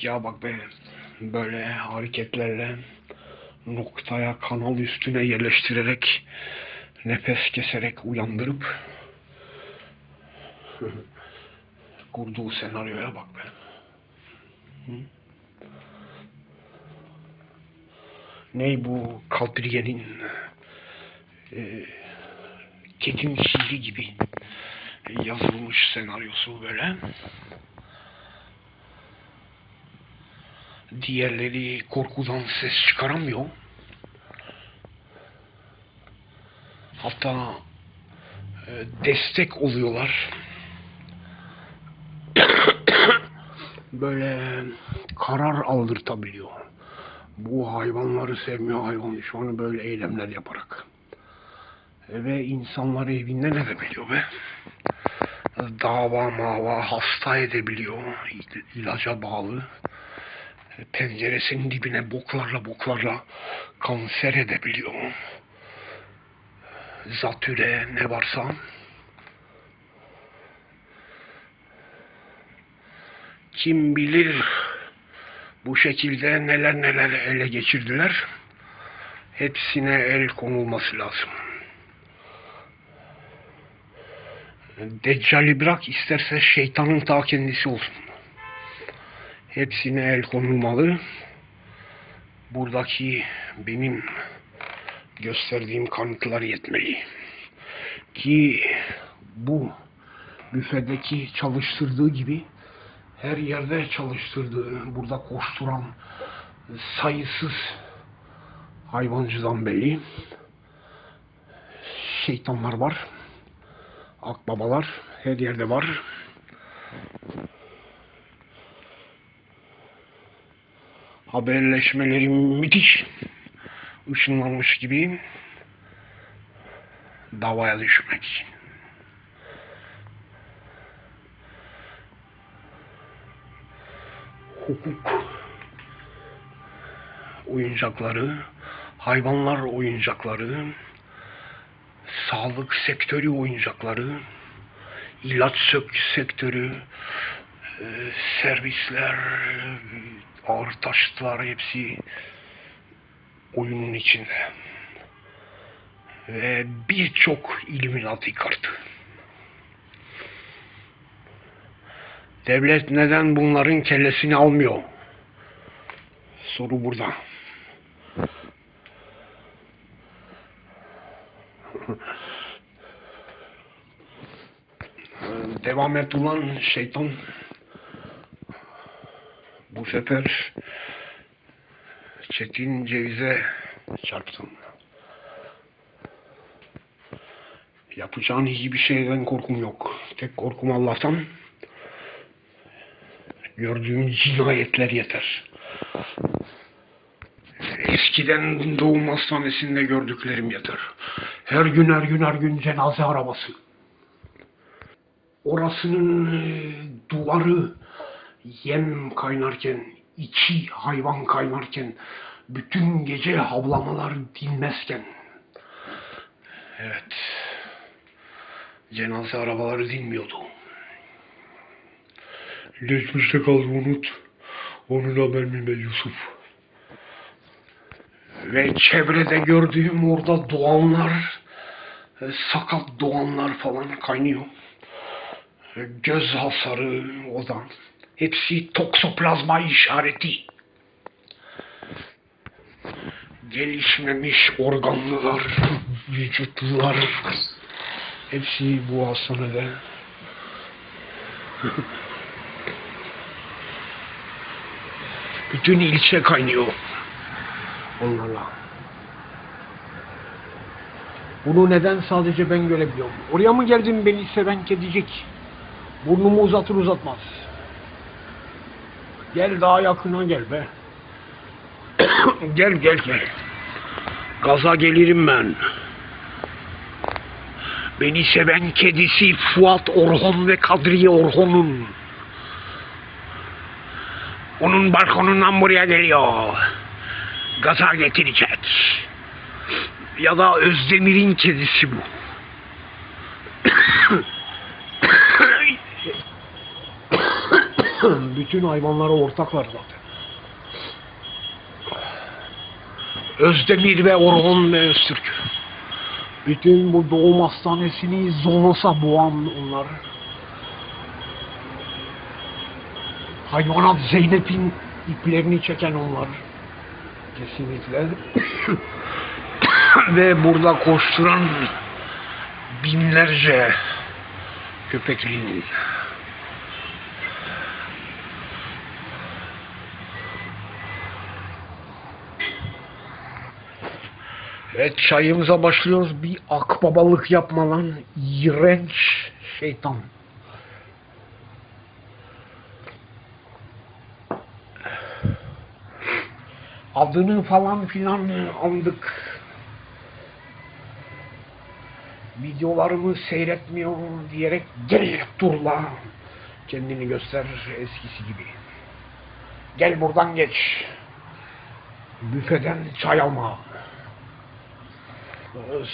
Ya bak be böyle hareketlerle noktaya kanal üstüne yerleştirerek nefes keserek uyandırıp kurduğu senaryoya bak be. Ney bu Kadriye'nin e, Ketin şiiri gibi yazılmış senaryosu böyle. Diğerleri korkudan ses çıkaramıyor. Hatta e, destek oluyorlar. Böyle karar aldırtabiliyor. Bu hayvanları sevmiyor hayvan düşmanı böyle eylemler yaparak. E, Ve insanları evinden edebiliyor be. Dava mava hasta edebiliyor. İl- ilaca bağlı penceresinin dibine boklarla boklarla kanser edebiliyor. Zatüre ne varsa kim bilir bu şekilde neler neler ele geçirdiler. Hepsine el konulması lazım. Deccali bırak isterse şeytanın ta kendisi olsun. Hepsine el konulmalı. Buradaki benim gösterdiğim kanıtlar yetmeli. Ki bu büfedeki çalıştırdığı gibi her yerde çalıştırdığı, burada koşturan sayısız hayvancıdan belli. Şeytanlar var. Akbabalar her yerde var. Haberleşmeleri müthiş ışınlanmış gibi davaya düşmek için. Hukuk oyuncakları, hayvanlar oyuncakları, sağlık sektörü oyuncakları, ilaç sektörü, e, servisler, ağır taşıtlar hepsi oyunun içinde. Ve birçok Illuminati kartı. Devlet neden bunların kellesini almıyor? Soru burada. Devam et ulan şeytan. Bu sefer Çetin Ceviz'e çarptın. Yapacağın hiçbir şeyden korkum yok. Tek korkum Allah'tan. Gördüğüm cinayetler yeter. Eskiden doğum hastanesinde gördüklerim yeter. Her gün her gün her gün cenaze arabası. Orasının duvarı yem kaynarken, içi hayvan kaynarken, bütün gece havlamalar dinmezken. Evet. Cenaze arabaları dinmiyordu. Geçmişte kaldı unut. Onun haber bilme Yusuf. Ve çevrede gördüğüm orada doğanlar, e, sakat doğanlar falan kaynıyor. E, Göz hasarı odan. Hepsi toksoplazma işareti. Gelişmemiş organlılar, vücutlular. Hepsi bu hastanede. Bütün ilçe kaynıyor onlarla. Bunu neden sadece ben görebiliyorum? Oraya mı geldim beni seven kedicik? Burnumu uzatır uzatmaz. Gel daha yakına gel be. gel gel gel. Gaza gelirim ben. Beni seven kedisi Fuat Orhon ve Kadriye Orhon'un. Onun balkonundan buraya geliyor. Gaza getirecek. Ya da Özdemir'in kedisi bu. Bütün hayvanlara ortaklar zaten. Özdemir ve Orhun ve Öztürk. Bütün bu doğum hastanesini zonosa boğan onlar. Hayvanat Zeynep'in iplerini çeken onlar. Kesinlikle. ve burada koşturan binlerce köpekliğin Evet çayımıza başlıyoruz. Bir akbabalık yapma lan. İğrenç şeytan. Adını falan filan aldık. Videolarımı seyretmiyor diyerek gel dur la. Kendini göster eskisi gibi. Gel buradan geç. Büfeden çay alma.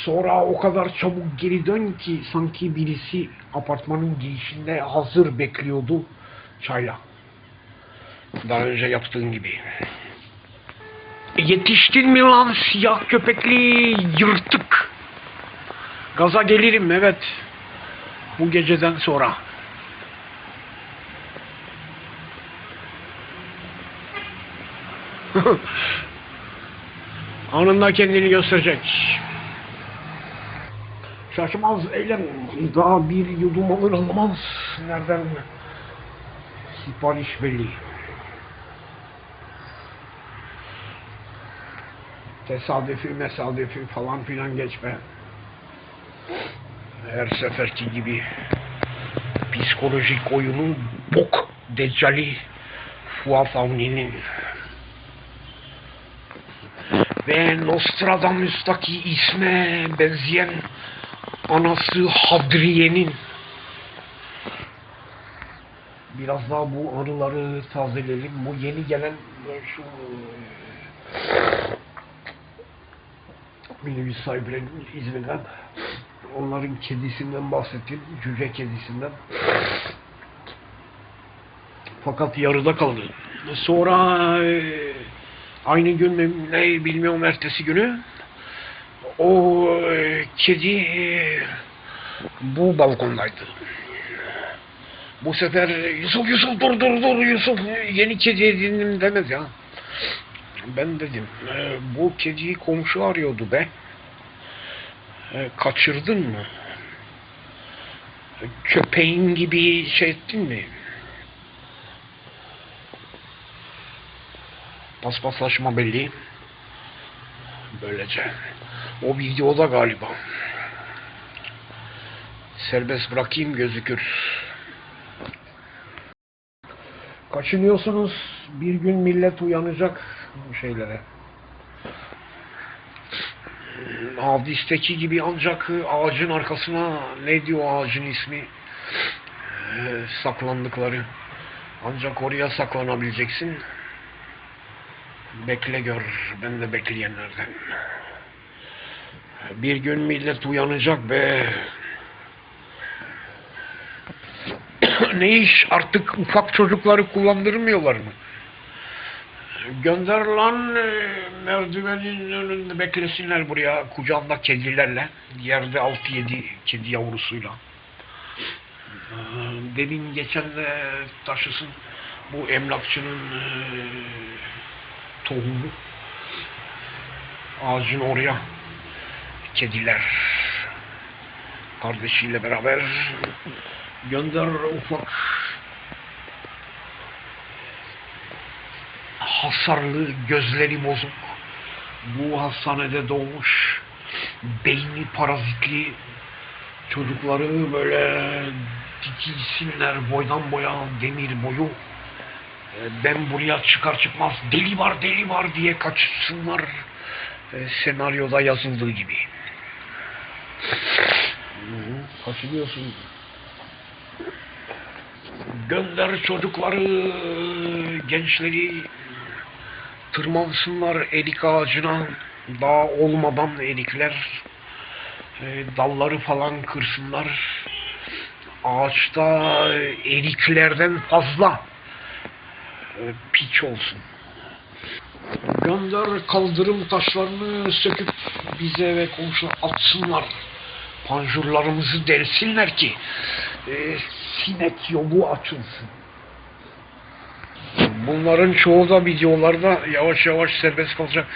Sonra o kadar çabuk geri dön ki sanki birisi apartmanın girişinde hazır bekliyordu çayla. Daha önce yaptığın gibi. Yetiştin mi lan siyah köpekli yırtık? Gaza gelirim evet. Bu geceden sonra. Anında kendini gösterecek. Şaşmaz eylem. Daha bir yudum alır almaz. Nereden? Sipariş belli. Tesadüfi mesadüfi falan filan geçme. Her seferki gibi psikolojik oyunun bok deccali Fuat Avni'nin ve Nostradamus'taki isme benzeyen anası Hadriye'nin biraz daha bu anıları tazeleyelim. Bu yeni gelen şu minibüs sahiplerinin İzmir'den onların kedisinden bahsettim. Cüce kedisinden. Fakat yarıda kaldı. Sonra e, aynı gün ne bilmiyorum ertesi günü o e, kedi e, bu balkondaydı. Bu sefer Yusuf Yusuf dur dur dur Yusuf yeni kedi edindim demez ya. Ben dedim e, bu kediyi komşu arıyordu be. E, kaçırdın mı? Köpeğin gibi şey ettin mi? Paspaslaşma belli. Böylece. O videoda galiba. Serbest bırakayım gözükür. Kaçınıyorsunuz. Bir gün millet uyanacak şeylere. Hadisteki gibi ancak ağacın arkasına ne diyor ağacın ismi Ee, saklandıkları ancak oraya saklanabileceksin bekle gör ben de bekleyenlerden bir gün millet uyanacak be ne iş artık ufak çocukları kullandırmıyorlar mı Gönder lan e, merdivenin önünde beklesinler buraya kucağında kedilerle. Yerde 6-7 kedi yavrusuyla. Ee, Demin geçen de taşısın bu emlakçının e, tohumu. Ağacın oraya kediler kardeşiyle beraber gönder ufak hasarlı, gözleri bozuk, bu hastanede doğmuş, beyni parazitli çocukları böyle dikilsinler boydan boya demir boyu. E, Ben buraya çıkar çıkmaz deli var deli var diye kaçsınlar e, senaryoda yazıldığı gibi. Kaçınıyorsun. Gönder çocukları, gençleri tırmansınlar erik ağacına daha olmadan erikler e, dalları falan kırsınlar ağaçta eriklerden fazla e, piç olsun. Gönder kaldırım taşlarını söküp bize ve komşu atsınlar. Panjurlarımızı delsinler ki e, sinek yolu açılsın. Bunların çoğu da videolarda yavaş yavaş serbest kalacak.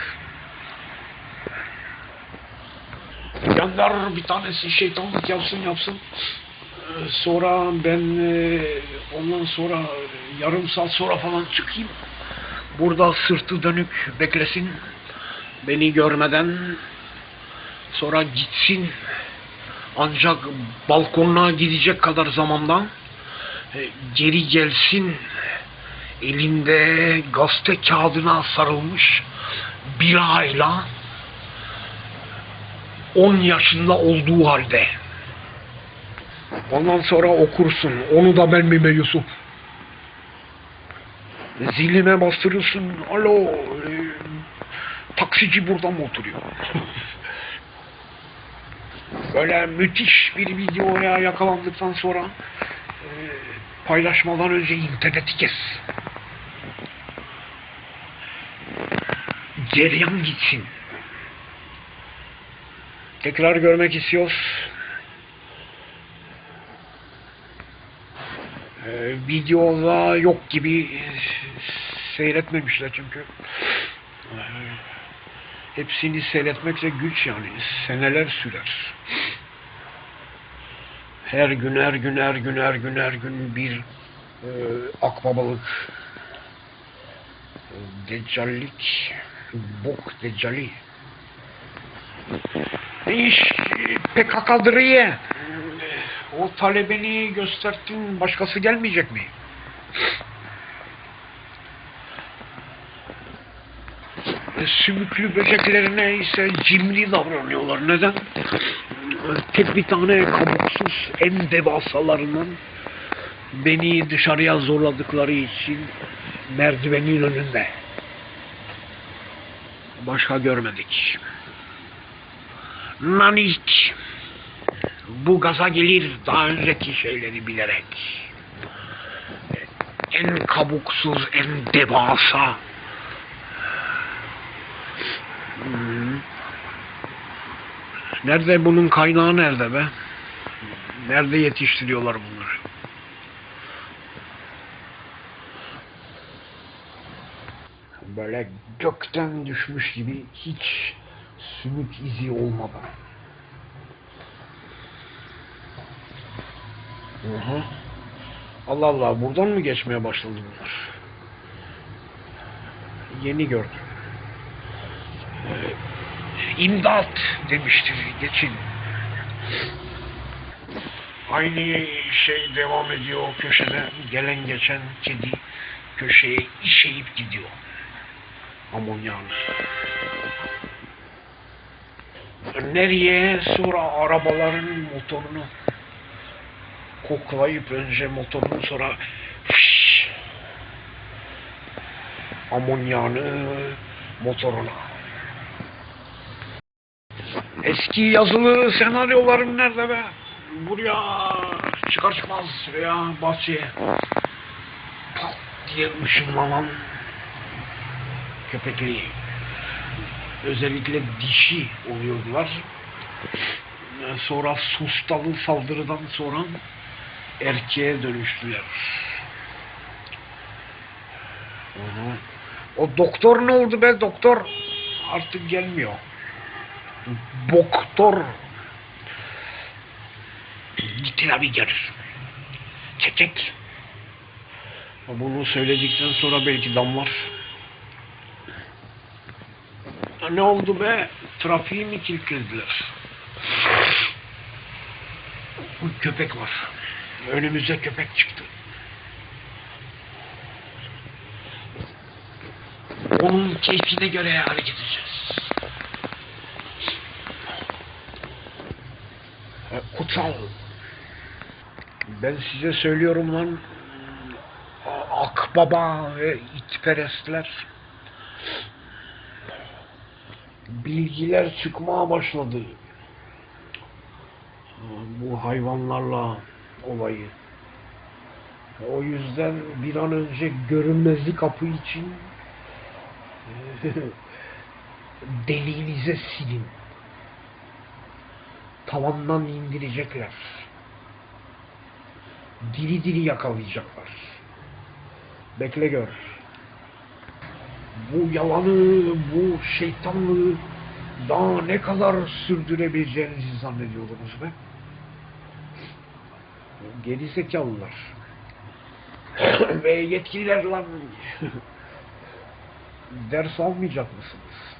Gönder bir tanesi şeytanlık yapsın yapsın. Ee, Sonra ben e, ondan sonra yarım saat sonra falan çıkayım. Burada sırtı dönük beklesin. Beni görmeden sonra gitsin. Ancak balkonuna gidecek kadar zamanda e, geri gelsin. Elinde gazete kağıdına sarılmış bir ayla 10 yaşında olduğu halde. Ondan sonra okursun. Onu da ben mi Yusuf? Zilime bastırıyorsun. Alo. e, taksici burada mı oturuyor? Böyle müthiş bir videoya yakalandıktan sonra e, paylaşmadan önce interneti kes. Cereyan gitsin. Tekrar görmek istiyoruz. Ee, videoda yok gibi e, seyretmemişler çünkü. Hepsini seyretmek de güç yani. Seneler sürer. Her gün, her gün, her gün, her gün, her gün bir e, akbabalık, e, deccallik, bok deccali. İş PKK'dır iyi. O talebeni gösterdin başkası gelmeyecek mi? E, Sümüklü böceklerine ise cimri davranıyorlar. Neden? Tek bir tane kabuksuz en devasalarından beni dışarıya zorladıkları için merdivenin önünde. Başka görmedik. Nanik. Bu gaza gelir daha önceki şeyleri bilerek. En kabuksuz, en devasa. Nerede bunun kaynağı nerede be? Nerede yetiştiriyorlar bunları? Böyle gökten düşmüş gibi hiç sümük izi olmadan. Hı. Allah Allah buradan mı geçmeye başladı bunlar? Yeni gördüm. İmdat demiştir geçin. Aynı şey devam ediyor o köşede. Gelen geçen kedi köşeye işeyip gidiyor. Amonyağını. Nereye? Sonra arabaların motorunu koklayıp önce motorunu sonra fış, amonyağını motoruna. Eski yazılı senaryolarım nerede be? Buraya çıkar çıkmaz veya bahçeye pat diye ışınlanan köpekleri özellikle dişi oluyordular. Sonra sustalı saldırıdan sonra erkeğe dönüştüler. O doktor ne oldu be doktor? Artık gelmiyor. Boktor. Gitti abi gelir. Çek çek. Bunu söyledikten sonra belki damlar. Ha, Ne oldu be? Trafiği mi kilitlediler? Köpek var. Önümüze köpek çıktı. Onun keyfine göre hareket edeceğiz. Kutsal. Ben size söylüyorum lan. Akbaba ve itperestler. Bilgiler çıkmaya başladı. Bu hayvanlarla olayı. O yüzden bir an önce görünmezlik kapı için deliğinize silin. Tavandan indirecekler. Diri diri yakalayacaklar. Bekle gör. Bu yalanı, bu şeytanlığı daha ne kadar sürdürebileceğinizi zannediyordunuz be? Geri zekalılar. Ve yetkililer lan ders almayacak mısınız?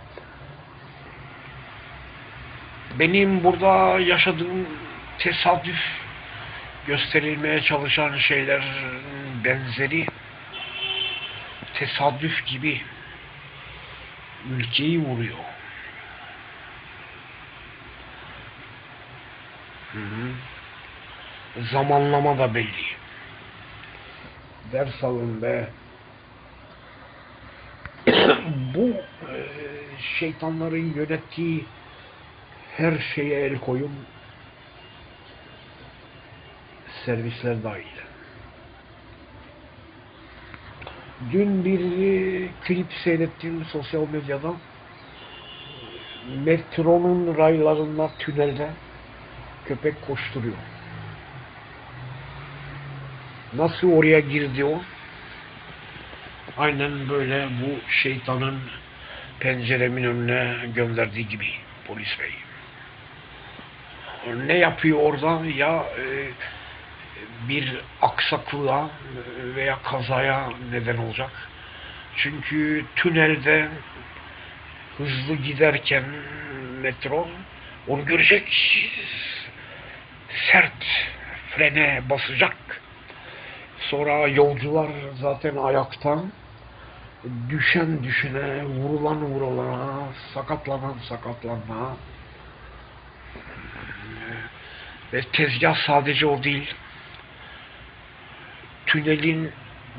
Benim burada yaşadığım tesadüf gösterilmeye çalışan şeyler benzeri tesadüf gibi ülkeyi vuruyor. Hı hı. Zamanlama da belli. Ders alın be. Bu e, şeytanların yönettiği her şeye el koyun. Servisler dahil. Dün bir klip seyrettim sosyal medyada. Metronun raylarında tünelde köpek koşturuyor. Nasıl oraya girdi o? Aynen böyle bu şeytanın penceremin önüne gönderdiği gibi polis bey. Ne yapıyor orada? Ya e, bir aksaklığa veya kazaya neden olacak. Çünkü tünelde hızlı giderken metro onu görecek sert frene basacak. Sonra yolcular zaten ayakta düşen düşene, vurulan vurulana, sakatlanan sakatlana ve tezgah sadece o değil tünelin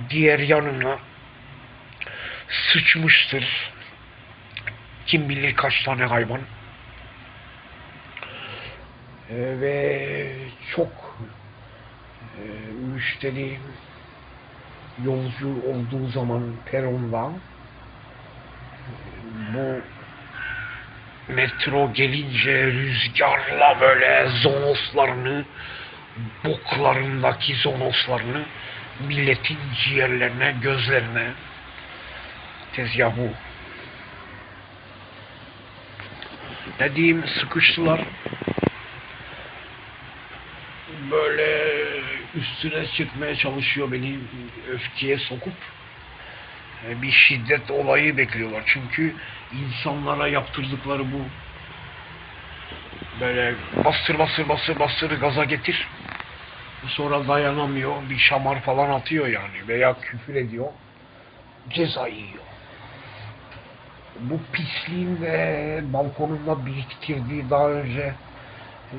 diğer yanına sıçmıştır. Kim bilir kaç tane hayvan. Ee, ve çok e, müşteri yolcu olduğu zaman peronda bu metro gelince rüzgarla böyle zonoslarını boklarındaki zonoslarını milletin ciğerlerine, gözlerine tezgah bu. Ne diyeyim sıkıştılar. Böyle üstüne çıkmaya çalışıyor beni öfkeye sokup bir şiddet olayı bekliyorlar. Çünkü insanlara yaptırdıkları bu böyle bastır bastır bastır bastır gaza getir. Sonra dayanamıyor bir şamar falan atıyor yani veya küfür ediyor ceza yiyor. Bu pisliğin ve balkonunda biriktirdiği daha önce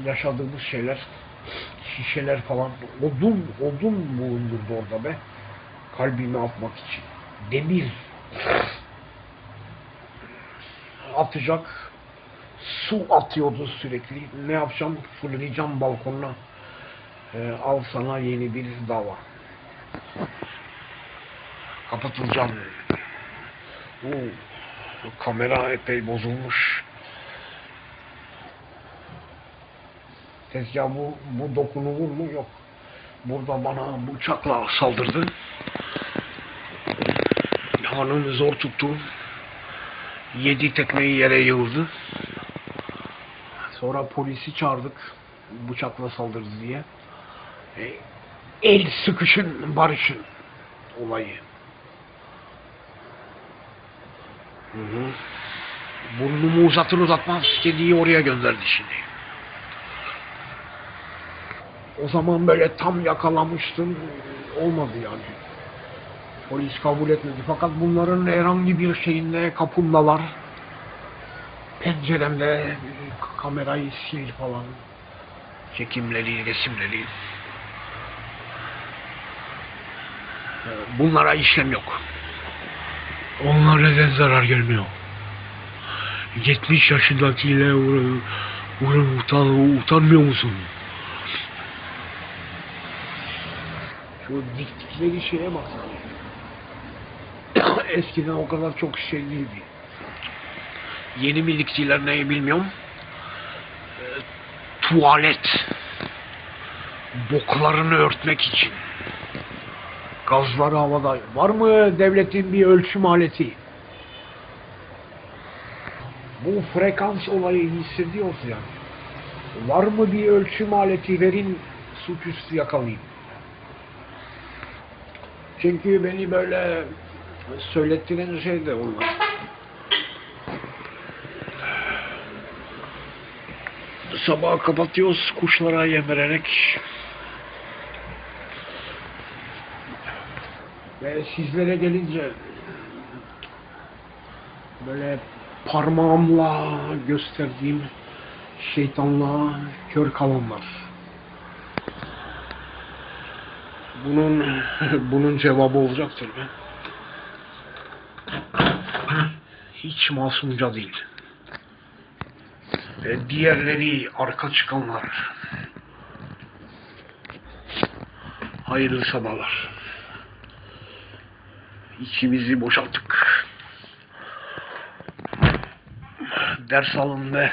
yaşadığımız şeyler şişeler falan odun odun bulundurdu orada be kalbimi atmak için demir atacak su atıyordu sürekli ne yapacağım fırlayacağım balkonuna ee, al sana yeni bir dava kapatılacağım Oo, kamera epey bozulmuş tezgah bu, bu dokunulur mu? Yok. Burada bana bıçakla saldırdı. Hanım zor tuttu. Yedi tekmeyi yere yığıldı. Sonra polisi çağırdık. Bıçakla saldırdı diye. E, el sıkışın, barışın olayı. Hı hı. Burnumu uzatır uzatmaz kediyi oraya gönderdi şimdi. O zaman böyle tam yakalamıştım. Olmadı yani. Polis kabul etmedi. Fakat bunların herhangi bir şeyinde kapımdalar. Penceremde kamerayı sil falan. Çekimleri, resimleri. Bunlara işlem yok. Onlara neden zarar gelmiyor? 70 yaşındakiyle uğra, utan, utanmıyor musun? Şu diktikleri şeye baksana. Eskiden o kadar çok şey değildi. Yeni mi diktiler neyi bilmiyorum. Ee, tuvalet. Boklarını örtmek için. Gazları havada. Var mı devletin bir ölçüm aleti? Bu frekans olayı hissediyoruz yani. Var mı bir ölçüm aleti verin suçüstü yakalayayım. Çünkü beni böyle söylettiren şey de onlar. Sabah kapatıyoruz kuşlara yem vererek. Ve sizlere gelince böyle parmağımla gösterdiğim şeytanlığa kör kalanlar. Bunun bunun cevabı olacaktır be. Hiç masumca değil. Ve diğerleri arka çıkanlar. Hayırlı sabahlar. İçimizi boşalttık. Ders alın ve